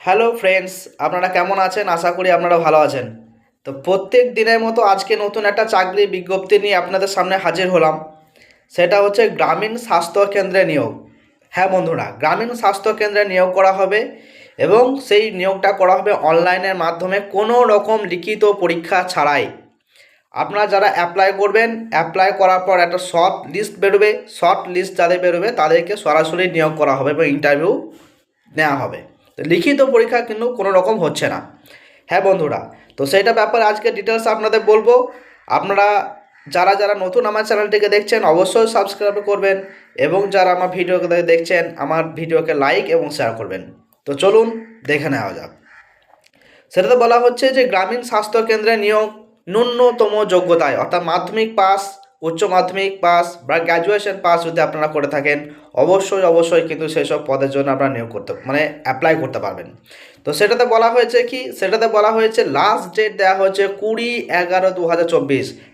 Hello friends, আপনারা কেমন আছেন? আশা করি আপনারা ভালো আছেন। তো প্রত্যেক দিনের মতো আজকে নতুন একটা চাকরি বিজ্ঞপ্তি নিয়ে আপনাদের সামনে হাজির হলাম। সেটা হচ্ছে গ্রামীণ স্বাস্থ্য কেন্দ্রে নিয়োগ। হ্যাঁ বন্ধুরা, গ্রামীণ স্বাস্থ্য কেন্দ্রে নিয়োগ করা হবে এবং সেই নিয়োগটা করা হবে অনলাইনের মাধ্যমে কোনো রকম লিখিত পরীক্ষা ছাড়াই। আপনারা যারা অ্যাপ্লাই করবেন অ্যাপ্লাই করার পর একটা শর্ট লিস্ট বেরোবে। শর্ট লিস্ট যাদের বেরোবে, তাদেরকে সরাসরি নিয়োগ করা হবে এবং ইন্টারভিউ নেওয়া হবে। লিখিত পরীক্ষা কিন্তু কোনো রকম হচ্ছে না। হ্যাঁ বন্ধুরা, তো সেইটা ব্যাপারে আজকে ডিটেলস আপনাদের বলব। আপনারা যারা যারা নতুন আমার চ্যানেলটিকে দেখছেন, অবশ্যই সাবস্ক্রাইব করবেন এবং যারা আমার ভিডিওকে দেখছেন, আমার ভিডিওকে লাইক এবং শেয়ার করবেন। তো চলুন দেখে নেওয়া যাক। সেটাতে বলা হচ্ছে যে গ্রামীণ স্বাস্থ্য কেন্দ্রে নিয়োগ ন্যূনতম যোগ্যতায়, অর্থাৎ মাধ্যমিক পাস উচ্চ মাধ্যমিক পাস বা গ্র্যাজুয়েশন পাস যদি আপনারা করে থাকেন অবশ্যই অবশ্যই কিন্তু সেসব পদের জন্য আপনারা নিয়োগ করতে মানে অ্যাপ্লাই করতে পারবেন। তো সেটাতে বলা হয়েছে কি? সেটাতে বলা হয়েছে লাস্ট ডেট দেওয়া হয়েছে কুড়ি এগারো দু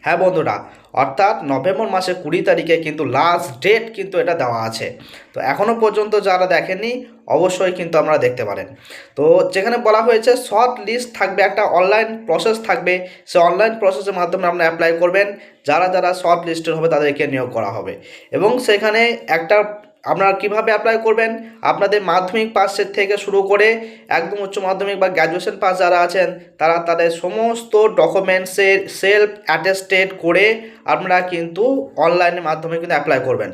হ্যাঁ বন্ধুরা, অর্থাৎ নভেম্বর মাসে কুড়ি তারিখে কিন্তু লাস্ট ডেট কিন্তু এটা দেওয়া আছে। তো এখনও পর্যন্ত যারা দেখেননি, অবশ্যই কিন্তু আপনারা দেখতে পারেন। তো যেখানে বলা হয়েছে শর্ট লিস্ট থাকবে, একটা অনলাইন প্রসেস থাকবে। সে অনলাইন প্রসেসের মাধ্যমে আপনারা অ্যাপ্লাই করবেন। যারা যারা শর্ট লিস্টেড হবে তাদেরকে নিয়োগ করা হবে। এবং সেখানে একটা আপনারা কীভাবে অ্যাপ্লাই করবেন? আপনাদের মাধ্যমিক পাসের থেকে শুরু করে একদম উচ্চ মাধ্যমিক বা গ্র্যাজুয়েশন পাস যারা আছেন, তারা তাদের সমস্ত ডকুমেন্টসের সেলফ অ্যাটেস্টেড করে আপনারা কিন্তু অনলাইনের মাধ্যমে কিন্তু অ্যাপ্লাই করবেন।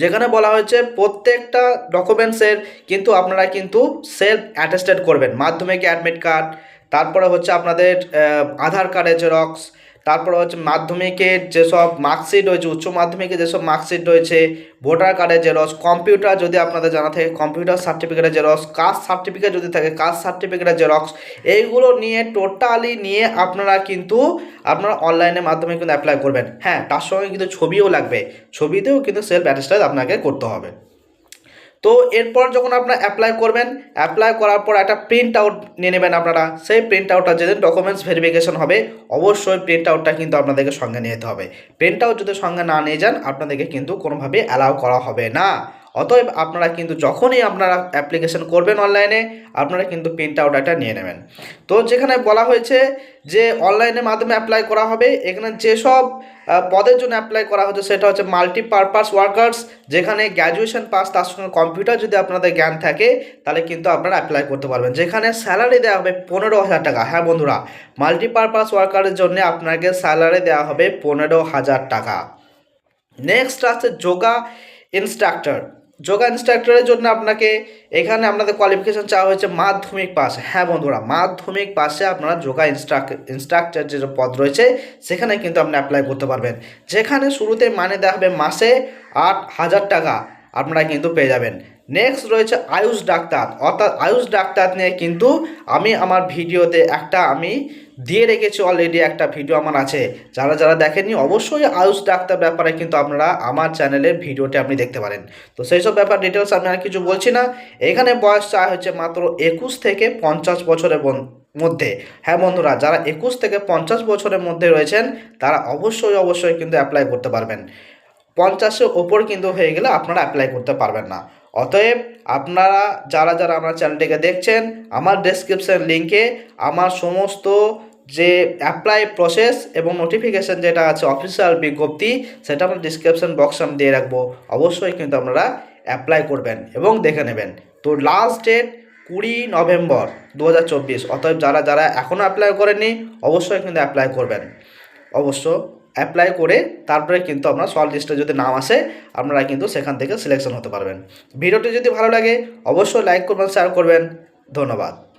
যেখানে বলা হয়েছে প্রত্যেকটা ডকুমেন্টসের কিন্তু আপনারা কিন্তু সেলফ অ্যাটেস্টেড করবেন। মাধ্যমিক অ্যাডমিট কার্ড তারপরে হচ্ছে আপনাদের আধার কার্ডের জেরক্স তারপরে হচ্ছে মাধ্যমিকের যেসব মার্কশিট রয়েছে, উচ্চ মাধ্যমিকে যেসব মার্কশিট রয়েছে ভোটার কার্ডের জেরক্স কম্পিউটার যদি আপনাদের জানা থাকে কম্পিউটার সার্টিফিকেটের জেরক্স কাস্ট সার্টিফিকেট যদি থাকে কাস্ট সার্টিফিকেটের জেরক্স এইগুলো নিয়ে টোটালি নিয়ে আপনারা কিন্তু আপনারা অনলাইনের মাধ্যমে কিন্তু অ্যাপ্লাই করবেন। হ্যাঁ তার সঙ্গে কিন্তু ছবিও লাগবে। ছবিতেও কিন্তু সেলফ অ্যাটেস্টেড আপনাকে করতে হবে। তো এরপর যখন আপনারা অ্যাপ্লাই করবেন অ্যাপ্লাই করার পর একটা প্রিন্ট আউট নিয়ে নেবেন আপনারা। সেই প্রিন্ট আউটটা যেদিন ডকুমেন্টস ভেরিফিকেশন হবে, অবশ্যই প্রিন্ট আউটটা কিন্তু আপনাদেরকে সঙ্গে নিয়ে যেতে হবে। প্রিন্ট আউট যদি সঙ্গে না নিয়ে যান, আপনাদেরকে কিন্তু কোনোভাবে অ্যালাউ করা হবে না। অতএব আপনারা কিন্তু যখনই আপনারা অ্যাপ্লিকেশন করবেন অনলাইনে আপনারা কিন্তু প্রিন্ট আউট একটা নিয়ে নেবেন। তো যেখানে বলা হয়েছে যে অনলাইনের মাধ্যমে অ্যাপ্লাই করা হবে, এখানে যেসব পদের জন্য অ্যাপ্লাই করা হচ্ছে সেটা হচ্ছে মাল্টিপারপাস ওয়ার্কার্স যেখানে গ্র্যাজুয়েশন পাস তার সঙ্গে কম্পিউটার যদি আপনাদের জ্ঞান থাকে, তাহলে কিন্তু আপনারা অ্যাপ্লাই করতে পারবেন। যেখানে স্যালারি দেওয়া হবে পনেরো হাজার টাকা হ্যাঁ বন্ধুরা মাল্টিপারপাস ওয়ার্কারের জন্য আপনাকে স্যালারি দেওয়া হবে পনেরো হাজার টাকা। নেক্সট আছে যোগা ইনস্ট্রাক্টর যোগা ইনস্ট্রাক্টরের জন্য আপনাকে এখানে আপনাদের কোয়ালিফিকেশান চাওয়া হয়েছে মাধ্যমিক পাস হ্যাঁ বন্ধুরা, মাধ্যমিক পাসে আপনারা যোগা ইনস্ট্রাক ইনস্ট্রাক্টর যে পদ রয়েছে, সেখানে কিন্তু আপনি অ্যাপ্লাই করতে পারবেন। যেখানে শুরুতে মানে দেওয়া হবে মাসে আট হাজার টাকা। আপনারা কিন্তু পেয়ে যাবেন। নেক্সট রয়েছে আয়ুষ ডাক্তার। অর্থাৎ আয়ুষ ডাক্তার নিয়ে কিন্তু আমি আমার ভিডিওতে একটা আমি দিয়ে রেখেছি অলরেডি একটা ভিডিও আমার আছে। যারা যারা দেখেননি, অবশ্যই আয়ুষ ডাক্তার ব্যাপারে কিন্তু আপনারা আমার চ্যানেলের ভিডিওটি আপনি দেখতে পারেন। তো সেই সব ব্যাপার ডিটেলস আমি আর কিছু বলছি না। এখানে বয়স চা হচ্ছে মাত্র একুশ থেকে পঞ্চাশ বছরের মধ্যে। হ্যাঁ বন্ধুরা, যারা একুশ থেকে পঞ্চাশ বছরের মধ্যে রয়েছেন, তারা অবশ্যই অবশ্যই কিন্তু অ্যাপ্লাই করতে পারবেন। পঞ্চাশের ওপর কিন্তু হয়ে গেলে আপনারা অ্যাপ্লাই করতে পারবেন না। অতএব আপনারা, যারা যারা আমার চ্যানেলটিকে দেখছেন, আমার ডেসক্রিপশন লিঙ্কে আমার সমস্ত যে অ্যাপ্লাই প্রসেস এবং নোটিফিকেশান যেটা আছে অফিসিয়াল বিজ্ঞপ্তি, সেটা আমার ডিসক্রিপশন বক্সে আমি দিয়ে রাখব। অবশ্যই কিন্তু আপনারা অ্যাপ্লাই করবেন এবং দেখে নেবেন। তো লাস্ট ডেট কুড়ি নভেম্বর দু হাজার চব্বিশ। অতএব যারা যারা এখনও অ্যাপ্লাই করেননি, অবশ্যই কিন্তু অ্যাপ্লাই করবেন। অবশ্য অ্যাপ্লাই করে তারপরে কিন্তু আপনার শর্ট লিস্টে যদি নাম আসে, আপনারা কিন্তু সেখান থেকে সিলেকশন হতে পারবেন। ভিডিওটি যদি ভালো লাগে, অবশ্যই লাইক করবেন শেয়ার করবেন। ধন্যবাদ।